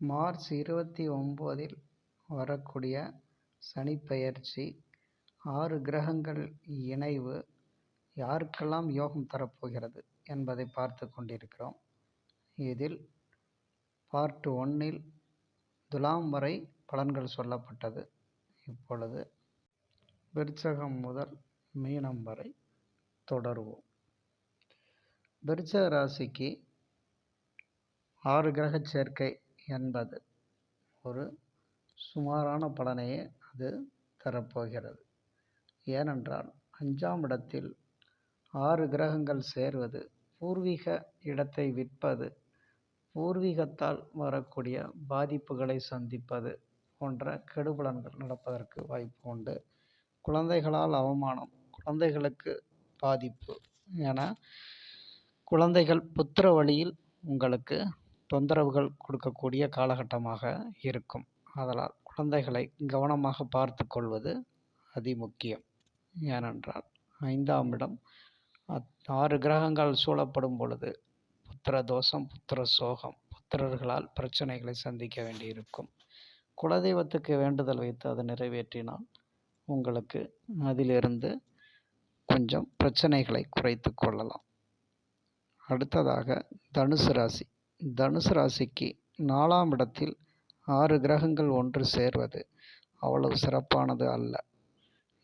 March இருபத்தி ஒம்போதில் வரக்கூடிய சனிப்பெயர்ச்சி ஆறு கிரகங்கள் இணைவு யாருக்கெல்லாம் யோகம் தரப்போகிறது என்பதை பார்த்து கொண்டிருக்கிறோம். இதில் பார்ட் ஒன்னில் துலாம் வரை பலன்கள் சொல்லப்பட்டது. இப்பொழுது விருச்சகம் முதல் மீனம் வரை தொடருவோம். விருச்சக ராசிக்கு ஆறு கிரக சேர்க்கை என்பது ஒரு சுமாரான பலனையே அது தரப்போகிறது. ஏனென்றால் அஞ்சாம் இடத்தில் ஆறு கிரகங்கள் சேர்வது பூர்வீக இடத்தை விற்பது பூர்வீகத்தால் வரக்கூடிய பாதிப்புகளை சந்திப்பது போன்ற கெடுபலன்கள் நடப்பதற்கு வாய்ப்பு உண்டு. குழந்தைகளால் அவமானம் குழந்தைகளுக்கு பாதிப்பு என குழந்தைகள் புத்திர வழியில் உங்களுக்கு தொந்தரவுகள் கொடுக்கக்கூடிய காலகட்டமாக இருக்கும். ஆதலால் குழந்தைகளை கவனமாக பார்த்து கொள்வது அதிமுக்கியம். ஏனென்றால் ஐந்தாம் இடம் ஆறு கிரகங்கள் சூழப்படும் பொழுது புத்திர தோஷம் புத்திர சோகம் புத்திரர்களால் பிரச்சனைகளை சந்திக்க வேண்டியிருக்கும். குலதெய்வத்துக்கு வேண்டுதல் வைத்து அதை நிறைவேற்றினால் உங்களுக்கு அதிலிருந்து கொஞ்சம் பிரச்சனைகளை குறைத்து கொள்ளலாம். அடுத்ததாக தனுசு ராசி. தனுசு ராசிக்கு நாலாம் இடத்தில் ஆறு கிரகங்கள் ஒன்று சேர்வது அவ்வளவு சிறப்பானது அல்ல.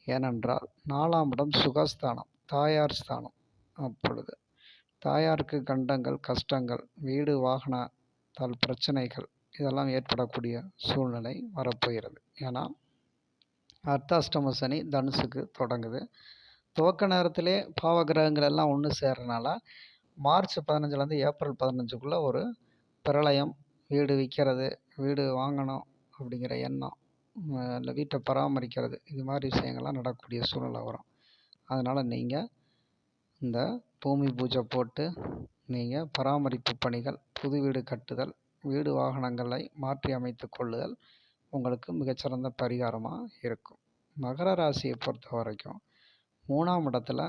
ஏனென்றால் நாலாம் இடம் சுகஸ்தானம் தாயார் ஸ்தானம் அப்பொழுது. தாயாருக்கு கண்டங்கள் கஷ்டங்கள் வீடு வாகனத்தால் பிரச்சனைகள் இதெல்லாம் ஏற்படக்கூடிய சூழ்நிலை வரப்போகிறது. ஏன்னா அர்த்தாஷ்டம சனி தனுசுக்கு தொடங்குது. துவக்க நேரத்திலே பாவகிரகங்கள் எல்லாம் ஒன்று சேர்றனால மார்ச் பதினஞ்சுலேருந்து ஏப்ரல் பதினஞ்சுக்குள்ளே ஒரு பிரளயம். வீடு விற்கிறது வீடு வாங்கணும் அப்படிங்கிற எண்ணம் இல்லை வீட்டை பராமரிக்கிறது இது மாதிரி விஷயங்கள்லாம் நடக்கக்கூடிய சூழ்நிலை வரும். அதனால் நீங்கள் இந்த பூமி பூஜை போட்டு நீங்கள் பராமரிப்பு பணிகள் புது வீடு கட்டுதல் வீடு வாகனங்களை மாற்றி அமைத்து கொள்ளுதல் உங்களுக்கு மிகச்சிறந்த பரிகாரமாக இருக்கும். மகர ராசியை பொறுத்த வரைக்கும் மூணாம் இடத்துல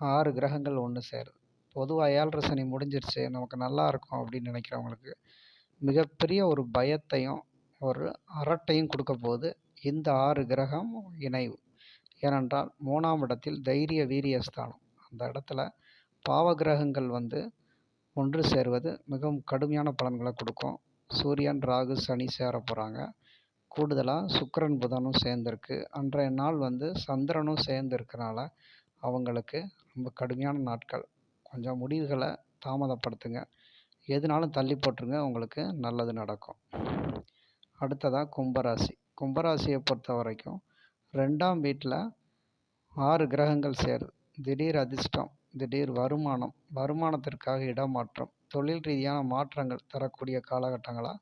ஆறு கிரகங்கள் ஒன்று சேருது. பொதுவாக ஏழரை சனி முடிஞ்சிருச்சு நமக்கு நல்லா இருக்கும் அப்படின்னு நினைக்கிறவங்களுக்கு மிகப்பெரிய ஒரு பயத்தையும் ஒரு அரட்டையும் கொடுக்க போது இந்த ஆறு கிரகம் இணைவு. ஏனென்றால் மூணாம் இடத்தில் தைரிய வீரியஸ்தானம் அந்த இடத்துல பாவ கிரகங்கள் வந்து ஒன்று சேர்வது மிகவும் கடுமையான பலன்களை கொடுக்கும். சூரியன் ராகு சனி சேர போகிறாங்க கூடுதலாக சுக்கரன் புதனும் சேர்ந்துருக்கு. அன்றைய நாள் வந்து சந்திரனும் சேர்ந்துருக்கனால அவங்களுக்கு ரொம்ப கடுமையான நாட்கள். கொஞ்சம் முடிவுகளை தாமதப்படுத்துங்க. எதுனாலும் தள்ளி போட்டுருங்க. உங்களுக்கு நல்லது நடக்கும். அடுத்ததாக கும்பராசி. கும்பராசியை பொறுத்த வரைக்கும் ரெண்டாம் வீட்டில் ஆறு கிரகங்கள் சேருது. திடீர் அதிர்ஷ்டம் திடீர் வருமானம் வருமானத்திற்காக இடமாற்றம் தொழில் ரீதியான மாற்றங்கள் தரக்கூடிய காலகட்டங்களாக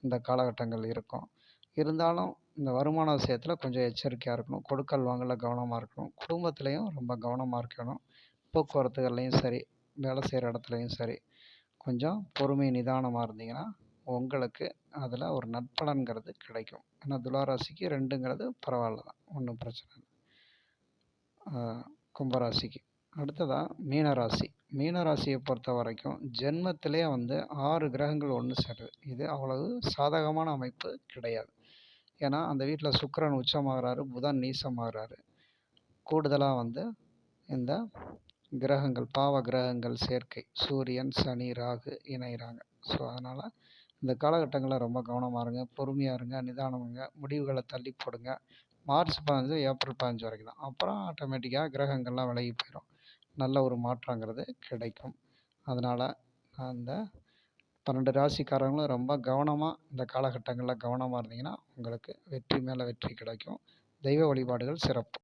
இந்த காலகட்டங்கள் இருக்கும். இருந்தாலும் இந்த வருமான விஷயத்தில் கொஞ்சம் எச்சரிக்கையாக இருக்கணும். கொடுக்கல் வாங்கல கவனமாக இருக்கணும். குடும்பத்துலேயும் ரொம்ப கவனமாக இருக்கணும். போக்குவரத்துகள்லையும் சரி வேலை செய்கிற இடத்துலையும் சரி கொஞ்சம் பொறுமை நிதானமாக இருந்தீங்கன்னா உங்களுக்கு அதில் ஒரு நற்பலன்கிறது கிடைக்கும். ஏன்னா துளாராசிக்கு ரெண்டுங்கிறது பரவாயில்ல தான். ஒன்றும் பிரச்சனை இல்லை. கும்பராசிக்கு. அடுத்ததாக மீனராசி. மீனராசியை பொறுத்த வரைக்கும் ஜென்மத்திலே வந்து ஆறு கிரகங்கள் ஒன்று சேருது இது அவ்வளவு சாதகமான அமைப்பு கிடையாது. ஏன்னா அந்த வீட்டில் சுக்கரன் உச்சமாகறாரு புதன் நீசமாகறாரு. கூடுதலாக வந்து இந்த கிரகங்கள் பாவ கிரகங்கள் சேர்க்கை சூரியன் சனி ராகு இணைகிறாங்க. ஸோ அதனால் இந்த காலகட்டங்களில் ரொம்ப கவனமாக இருங்க பொறுமையாக இருங்க நிதானம் இருங்க முடிவுகளை தள்ளி போடுங்க. மார்ச் பதினஞ்சு ஏப்ரல் பதினஞ்சு வரைக்கும் தான் அப்புறம் ஆட்டோமேட்டிக்காக கிரகங்கள்லாம் விலகி போயிடும் நல்ல ஒரு மாற்றங்கிறது கிடைக்கும். அதனால் அந்த பன்னெண்டு ராசிக்காரங்களும் ரொம்ப கவனமாக இந்த காலகட்டங்களில் கவனமாக இருந்தீங்கன்னா உங்களுக்கு வெற்றி மேலே வெற்றி கிடைக்கும். தெய்வ வழிபாடுகள் சிறப்பு.